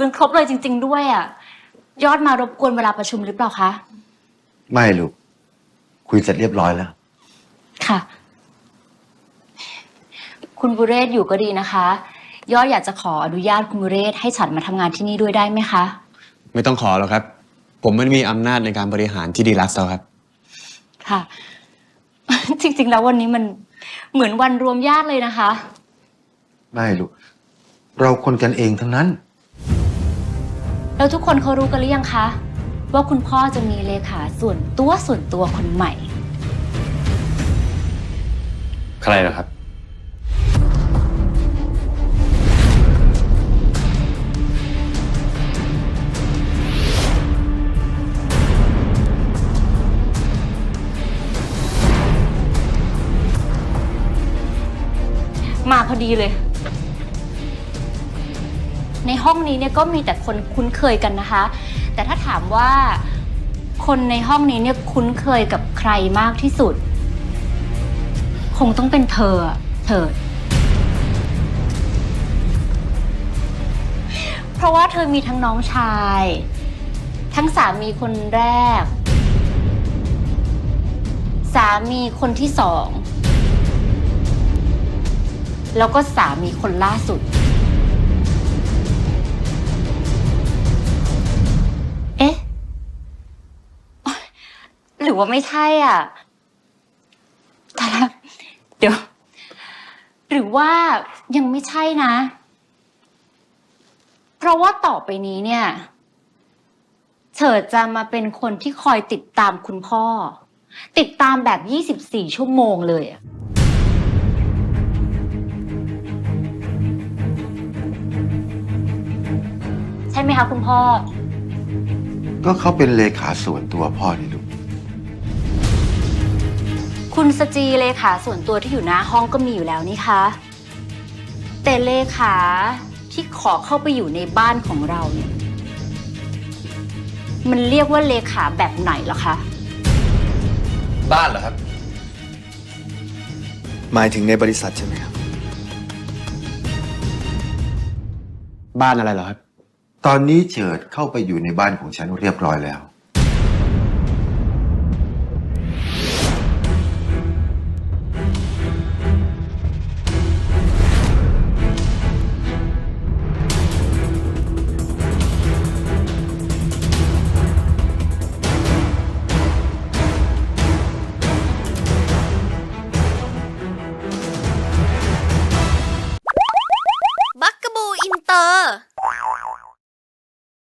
กันครบเลยจริง ๆ ด้วยอะ ยอดมารบกวนเวลาประชุมหรือเปล่าคะ ไม่ลูก คุยเสร็จเรียบร้อยแล้ว ค่ะ คุณบุเรศอยู่ก็ดีนะคะ ยอดอยากจะขออนุญาตคุณบุเรศให้ฉันมาทำงานที่นี่ด้วยได้ไหมคะ ไม่ต้องขอหรอกครับ ผมไม่มีอำนาจในการบริหารที่ดีลักซ์แล้วครับ ค่ะ จริง ๆ แล้ววันนี้มันเหมือนวันรวมญาติเลยนะคะ ไม่ลูก เราคนกันเองทั้งนั้น แล้วทุกคนเขารู้กันหรือยังคะ ว่าคุณพ่อจะมีเลขาส่วนตัวส่วนตัวคนใหม่ ใครเหรอครับ มาพอดีเลย ในห้องนี้เนี่ยก็มีแต่คนคุ้นเคยกันนะคะ แต่ถ้าถามว่าคนในห้องนี้เนี่ยคุ้นเคยกับใครมากที่สุด คงต้องเป็นเธอเถิดเพราะว่าเธอมีทั้งน้องชาย ทั้งสามีคนแรก สามีคนที่สอง แล้วก็สามีคนล่าสุด ว่าไม่ใช่อะแต่ละเดี๋ยว หรือว่ายังไม่ใช่นะ เพราะว่าต่อไปนี้เนี่ยเฉิดจะมาเป็นคนที่คอยติดตามคุณพ่อ ติดตามแบบ 24 ชั่วโมงเลยอะใช่ไหมคะคุณพ่อ ก็เขาเป็นเลขาส่วนตัวพ่อนี่ลูก คุณสจีเลขาส่วนตัวที่อยู่หน้าห้องก็มีอยู่แล้วนี่คะแต่เลขาที่ขอเข้าไปอยู่ในบ้านของเราเนี่ยมันเรียกว่าเลขาแบบไหนเหรอคะ บ้านเหรอครับ หมายถึงในบริษัทใช่ไหมครับ บ้านอะไรเหรอครับ ตอนนี้เจิดเข้าไปอยู่ในบ้านของฉันเรียบร้อยแล้ว